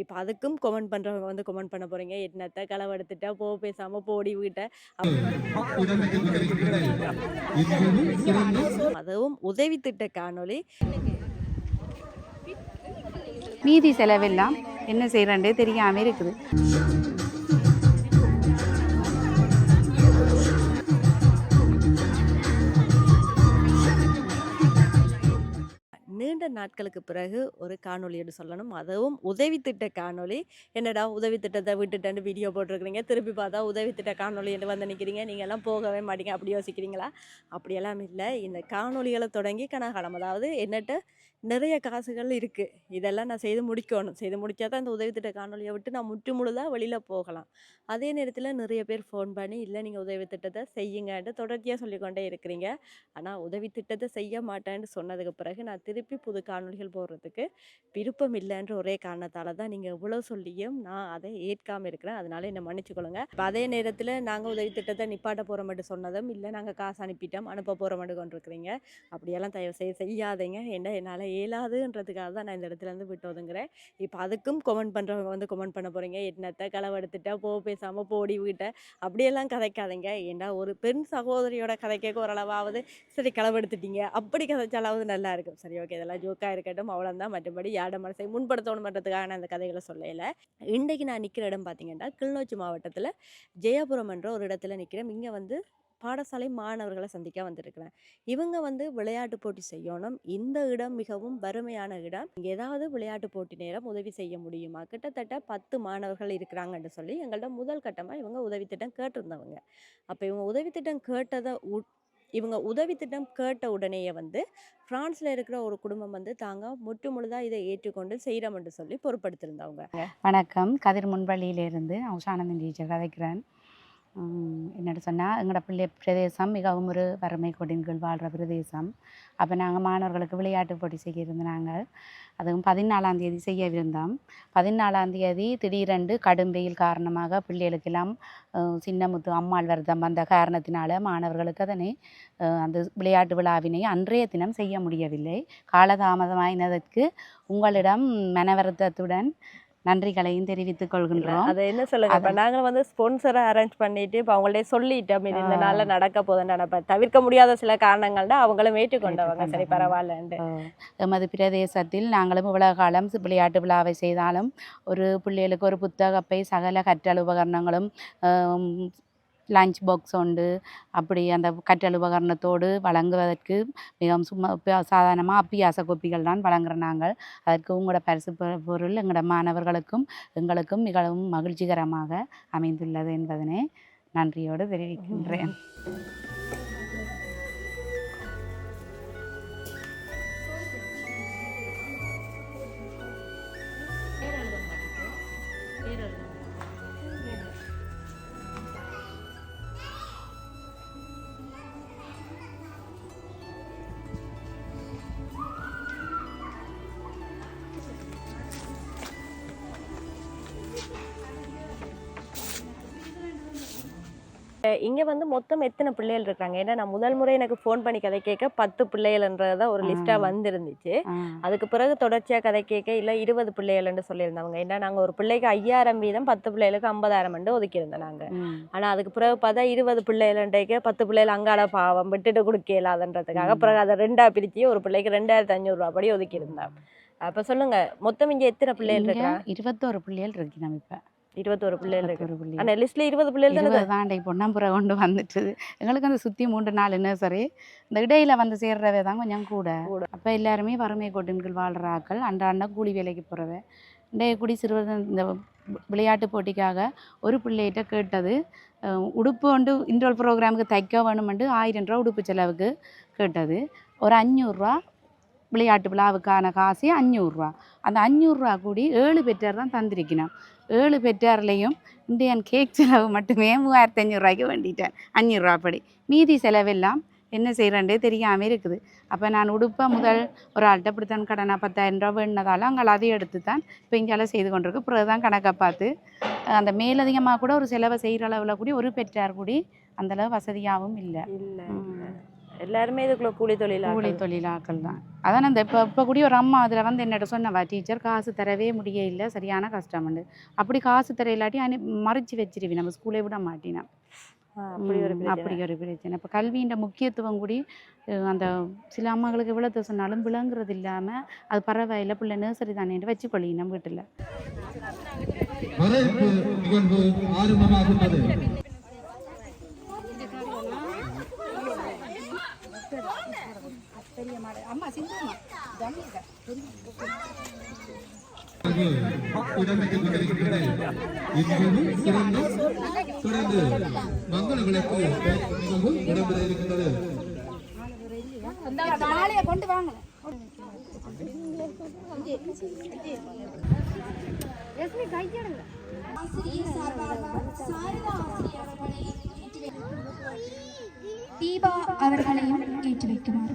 இப்போ அதுக்கும் கமெண்ட் பண்ணுறவங்க வந்து கமெண்ட் பண்ண போகிறீங்க என்னத்தை களவெடுத்துட்டா போ பேசாமல் போடி வீட்டை அதுவும் உதவி திட்ட காணொளி. மீதி செலவெல்லாம் என்ன செய்கிறேன்டே தெரியாமல் இருக்குது. நீண்ட நாட்களுக்கு பிறகு ஒரு காணொலின்னு என்று சொல்லணும். அதுவும் உதவி திட்ட காணொலி என்னடா உதவி திட்டத்தை விட்டுட்டேன்னு வீடியோ போட்டிருக்கிறீங்க. திருப்பி பார்த்தா உதவி திட்ட காணொலி என்று வந்து நிற்கிறீங்க நீங்கள் எல்லாம் போகவே மாட்டீங்க. அப்படி யோசிக்கிறீங்களா? அப்படியெல்லாம் இல்லை. இந்த காணொலிகளை தொடங்கி கனகாலம் அதாவது என்னட்ட நிறைய காசுகள் இருக்குது இதெல்லாம் நான் செய்து முடிக்கணும். செய்து முடிச்சா தான் இந்த உதவி திட்ட காணொலியை விட்டு நான் முற்று முழுதாக வெளியில் போகலாம். அதே நேரத்தில் நிறைய பேர் ஃபோன் பண்ணி இல்லை நீங்கள் உதவி திட்டத்தை செய்யுங்கன்ட்டு தொடர்ச்சியாக சொல்லிக்கொண்டே இருக்கிறீங்க. ஆனால் உதவி திட்டத்தை செய்ய மாட்டேன்னு சொன்னதுக்கு பிறகு நான் திருப்பி புது காணொளிகள் போடுறதுக்கு விருப்பம் இல்லைன்ற ஒரே காரணத்தால் தான் நீங்கள் இவ்வளோ சொல்லியும் நான் அதை ஏற்காமல் இருக்கிறேன். அதனால என்னை மன்னிச்சுக்கொள்ளுங்க இப்போ அதே நேரத்தில் நாங்கள் உதவி திட்டத்தை நிப்பாட்ட போகிற மட்டும் சொன்னதும் இல்லை நாங்கள் காசு அனுப்பிட்டோம். அனுப்ப போகிற மட்டும் கொண்டிருக்கிறீங்க. அப்படியெல்லாம் தயவு செய்ய செய்யாதீங்க. என்ன என்னால் இயலாதுன்றதுக்காக தான் நான் இந்த இடத்துலேருந்து விட்டு ஒதுங்குறேன் இப்போ அதுக்கும் கொமெண்ட் பண்ணுறவங்க வந்து கமெண்ட் பண்ண போகிறீங்க என்னத்தை களவெடுத்துட்டா? போ பேசாமல் போடி வீட்டை அப்படியெல்லாம் கதைக்காதீங்க. ஏன்னா ஒரு பெண் சகோதரியோட கதைக்க ஓரளவாவது சரி களவெடுத்துட்டீங்க. அப்படி கதைச்சாலாவது நல்லா இருக்கும். சரி ஓகே இதெல்லாம் ஜோக்காக இருக்கட்டும் அவ்வளோதான் மற்றபடி யாரோட மனசை முன்படுத்தணுன்றதுக்காக நான் அந்த கதைகளை சொல்லலை. இன்றைக்கு நான் நிற்கிற இடம் பார்த்தீங்கன்னா கிளிநொச்சி மாவட்டத்தில் ஜெயபுரம் என்ற ஒரு இடத்துல நிற்கிறேன் இங்கே வந்து பாடசாலை மாணவர்களை சந்திக்க வந்திருக்கிறேன். இவங்க வந்து விளையாட்டு போட்டி செய்யணும். இந்த இடம் மிகவும் வறுமையான இடம். ஏதாவது விளையாட்டு போட்டி நேரம் உதவி செய்ய முடியுமா? கிட்டத்தட்ட பத்து மாணவர்கள் இருக்கிறாங்கன்னு சொல்லி எங்கள்ட்ட முதல் கட்டமாக இவங்க உதவி திட்டம் கேட்டிருந்தவங்க. அப்போ இவங்க உதவி திட்டம் கேட்டதை உ- இவங்க உதவி திட்டம் கேட்ட உடனேயே வந்து பிரான்ஸ்ல இருக்கிற ஒரு குடும்பம் வந்து தாங்க முற்று முழுதாக இதை ஏற்றுக்கொண்டு செய்கிறோம் என்று சொல்லி பொருட்படுத்திருந்தவங்க வணக்கம். கதிர் முன்பள்ளியிலிருந்து நான் டீச்சர் கதைக்கிறேன் உம், என்னோட சொன்னால் எங்களோட பிள்ளை பிரதேசம் மிகவும் ஒரு வறுமை கொடின் கீழ் வாழ்கிற பிரதேசம். அப்போ நாங்கள் மாணவர்களுக்கு விளையாட்டு போட்டி செய்ய இருந்தாங்க அதுவும் பதினாலாம் தேதி செய்யவிருந்தோம் பதினாலாம் தேதி திடீரென்று கடும் வெயில் காரணமாக பிள்ளைகளுக்கெல்லாம் சின்ன முத்து அம்மாள் விரதம் வந்த காரணத்தினால மாணவர்களுக்கு அதனை அந்த விளையாட்டு விழாவினை அன்றைய தினம் செய்ய முடியவில்லை. காலதாமதமாயினதற்கு உங்களிடம் மனவரத்தத்துடன் நன்றிகளையும் தெரிவித்துக் கொள்கின்றோம். அதை என்ன சொல்லுங்க? இப்போ நாங்கள் வந்து ஸ்பான்சரை அரேஞ்ச் பண்ணிட்டு இப்போ அவங்கள்ட்ட சொல்லிட்டோம். இது இந்த நாளில் நடக்க போதுன்னு நினைப்பேன் தவிர்க்க முடியாத சில காரணங்கள்னா அவங்களும் ஏற்றுக்கொண்டவங்க. சரி. பரவாயில்லன்ட்டு எமது பிரதேசத்தில் நாங்களும் இவ்வளவு காலம் விளையாட்டு விழாவை செய்தாலும் ஒரு பிள்ளைகளுக்கு ஒரு புத்தகப்பை சகல கற்றல் உபகரணங்களும் லஞ்ச் பாக்ஸ் உண்டு. அப்படி அந்த கற்றல் உபகரணத்தோடு வழங்குவதற்கு மிகவும் சும்மா சாதாரணமாக அப்பியாச கோப்பிகள் தான் வழங்குறோம் நாங்கள். அதற்கு உங்களோட பரிசு பொருள் எங்களோட மாணவர்களுக்கும் எங்களுக்கும் மிகவும் மகிழ்ச்சிகரமாக அமைந்துள்ளது என்பதனை நன்றியோடு தெரிவிக்கின்றேன். இங்க வந்து மொத்தம் எத்தனை பிள்ளைகள் இருக்காங்க? ஏன்னா நான் முதல் முறை எனக்கு ஃபோன் பண்ணி கதை கேட்க பத்து பிள்ளைகள்ன்றத ஒரு லிஸ்டா ஆ. வந்திருந்துச்சு. அதுக்கு பிறகு தொடர்ச்சியா கதை கேட்க இல்ல இருபது பிள்ளைகள்னு சொல்லியிருந்தவங்க. ஏன்னா நாங்க ஒரு பிள்ளைக்கு ஐயாயிரம் வீதம் பத்து பிள்ளைகளுக்கு ஐம்பதாயிரம் ஒதுக்கி இருந்தோம் நாங்க. ம், ஆனா அதுக்கு பிறகு பார்த்தா இருபது பிள்ளைகள்ன்றக்கு பத்து பிள்ளைகள் அங்காட பாவம் விட்டுட்டு கொடுக்க இல்லாதன்றதுக்காக ம். பிறகு அதை ரெண்டா பிரிச்சு ஒரு பிள்ளைக்கு ரெண்டாயிரத்தி அஞ்சூறு ரூபா படி ஒதுக்கி இருந்தான் அப்ப சொல்லுங்க மொத்தம் இங்க எத்தனை பிள்ளைகள் இருக்கா இருபத்தோரு பிள்ளைகள் இருக்கு நம்ம இப்ப. இருபத்தோரு பிள்ளைகள் இருக்கு. ஆனா லிஸ்ட்ல இருபது பிள்ளைகள் தானே தாண்டை பொன்னம்புரை கொண்டு வந்துட்டுது. எங்களுக்கு அந்த சுற்றி மூன்று நாலு நர்சரி இந்த இடையில வந்து சேர்றவே தான் கொஞ்சம் கூட. அப்போ எல்லாருமே வறுமை கோட்டின்கள் வாழ்கிற ஆக்கள் அன்றாண்ட கூலி வேலைக்கு போகிறவ இன்றைய கூடி சிறுவர் இந்த விளையாட்டு போட்டிக்காக ஒரு பிள்ளைகிட்ட கேட்டது. உடுப்பு வந்து இன்டோல் ப்ரோக்ராமுக்கு தைக்க வேணுமெண்டு ஆயிரம் ரூபா உடுப்பு செலவுக்கு கேட்டது. ஒரு அஞ்சூறுரூவா விளையாட்டு விழாவுக்கான காசு அஞ்சூறுரூவா அந்த அஞ்சூறுரூவா கூடி ஏழு பெற்றார் தான் தந்திருக்கணும். ஏழு பெற்றார்லேயும் இந்தியன் கேக் செலவு மட்டுமே மூவாயிரத்தி அஞ்சூறுரூவாய்க்கு வேண்டிட்டேன். அஞ்சூறுரூவா படி மீதி செலவெல்லாம் என்ன செய்கிறேன்டே தெரியாமல் இருக்குது. அப்போ நான் உடுப்பை முதல் ஒரு ஆள்கிட்ட இப்படித்தான் கடனை பத்தாயிரம் ரூபா வேணுனதால அங்கே அதை எடுத்து தான் இப்போ இங்கெல்லாம் செய்து கொண்டிருக்கு. பிறகு தான் கணக்கை பார்த்து அந்த மேலதிகமாக கூட ஒரு செலவை செய்கிற அளவில் கூடி ஒரு பெற்றார் கூடி அந்தளவு வசதியாகவும் இல்லை. இல்ல. எல்லாருமே இதுக்குள்ள கூலி கூலி தொழிலாளர்கள் தொழிலாக்கள் தான். அதான் அந்த இப்போ இப்போ கூடிய ஒரு அம்மா அதில் வந்து என்னட்ட சொன்னவா டீச்சர் காசு தரவே முடியல சரியான கஷ்டம்ண்டு அப்படி காசு தர இல்லாட்டி அனு மறைச்சி வச்சிருவி நம்ம ஸ்கூலே விட மாட்டினா. அப்படி ஒரு அப்படி பிரச்சனை. ஒரு பிரச்சனை. இப்போ கல்வியின் முக்கியத்துவம் கூடி அந்த சில அம்மாங்களுக்கு எவ்வளோ சொன்னாலும் விளங்குறது இல்லாமல் அது பரவாயில்ல பிள்ளை நர்சரி தானேன்னு வச்சுக்கொள்ளி நம்ம வீட்டில். இடம்பெற்றுக் கொண்டிருக்கின்றது இந்நிகழ்வு சிறந்து தொடர்ந்து மங்கள விளக்கு நிகழ்வு இடம்பெற இருக்கின்றது. ஆசிரியர் சார்பாக சாரதா ஆசிரியர் அவர்களை ஏற்றி வைக்க- தீபா அவர்களையும் ஏற்றி வைக்குமாறு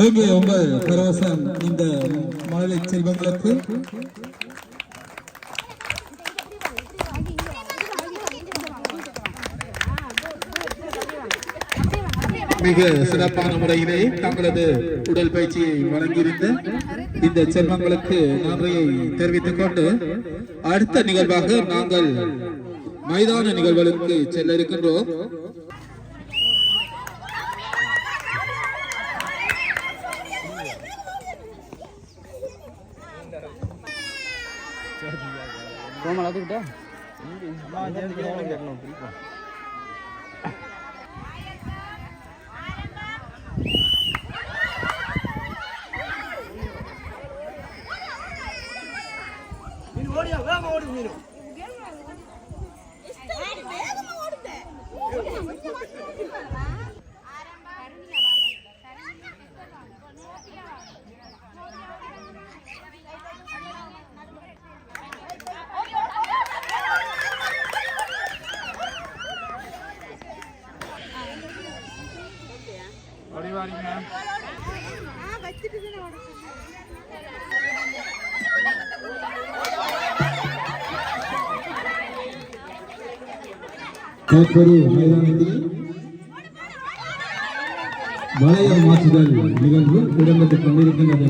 ஓகே உங்கள் பரவசம் இந்த மாலை செல்வங்களுக்கு. மிக சிறப்பான முறையிலே தங்களது உடல் பயிற்சியை வழங்கியிருந்த இந்த செல்வங்களுக்கு நன்றியை தெரிவித்துக் கொண்டு அடுத்த நிகழ்வாக நாங்கள் மைதான நிகழ்வுகளுக்கு செல்ல இருக்கின்றோம். பார்த்துக்கிட்டா ஓடியா வேகமா ஓடுது மீன் வேகமா ஓடுது தற்போது மைதானத்தில் வளையம் மாற்றுதல் நிகழ்வு இடம்பெற்றுக் கொண்டிருக்கின்றது.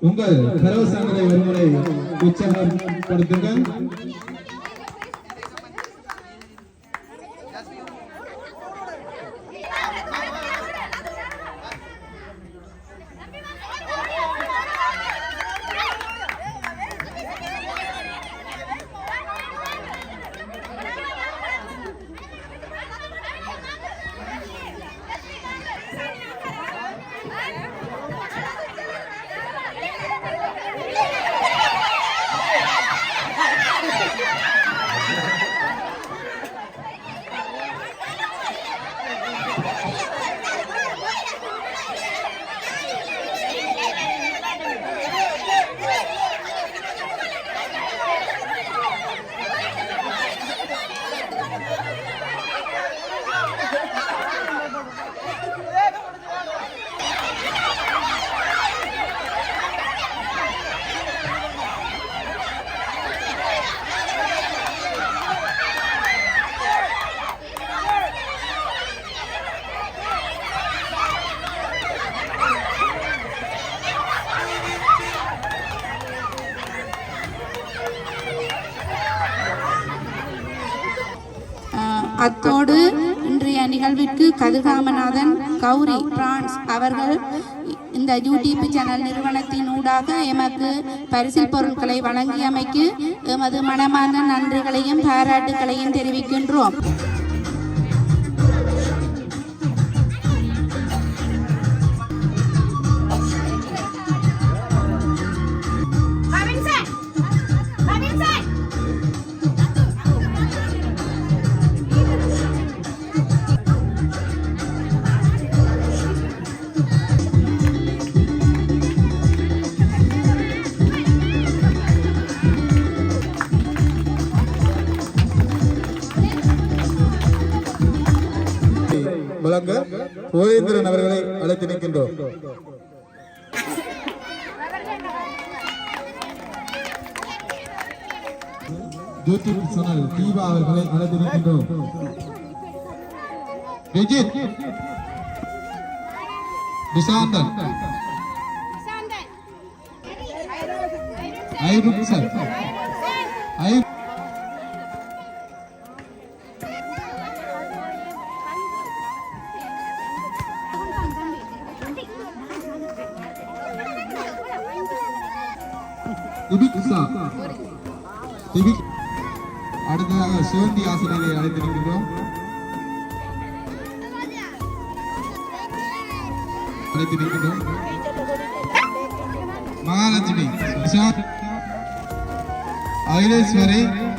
உங்கள் கரவசங்களை ஒருமுறை உற்சாகப்படுத்துங்கள் அத்தோடு இன்றைய நிகழ்விற்கு கதிர்காமநாதன் கௌரி பிரான்ஸ் அவர்கள் இந்த யூடியூப் சேனல் நிறுவனத்தின் ஊடாக எமக்கு பரிசில் பொருட்களை வழங்கியமைக்கு எமது மனமார்ந்த நன்றிகளையும் பாராட்டுகளையும் தெரிவிக்கின்றோம். வழங்க ஓயேந்திரன் அவர்களை அழைத்து நிற்கின்றோம். ஜோதி சேனல் தீபா அவர்களை அழைத்து நிற்கின்றோம். விஜித். நிஷாந்தன். ஐருப் சார். ஐ 하시기를 알려드리고요. 알려드리고요. 망하는 집이 아이레스와의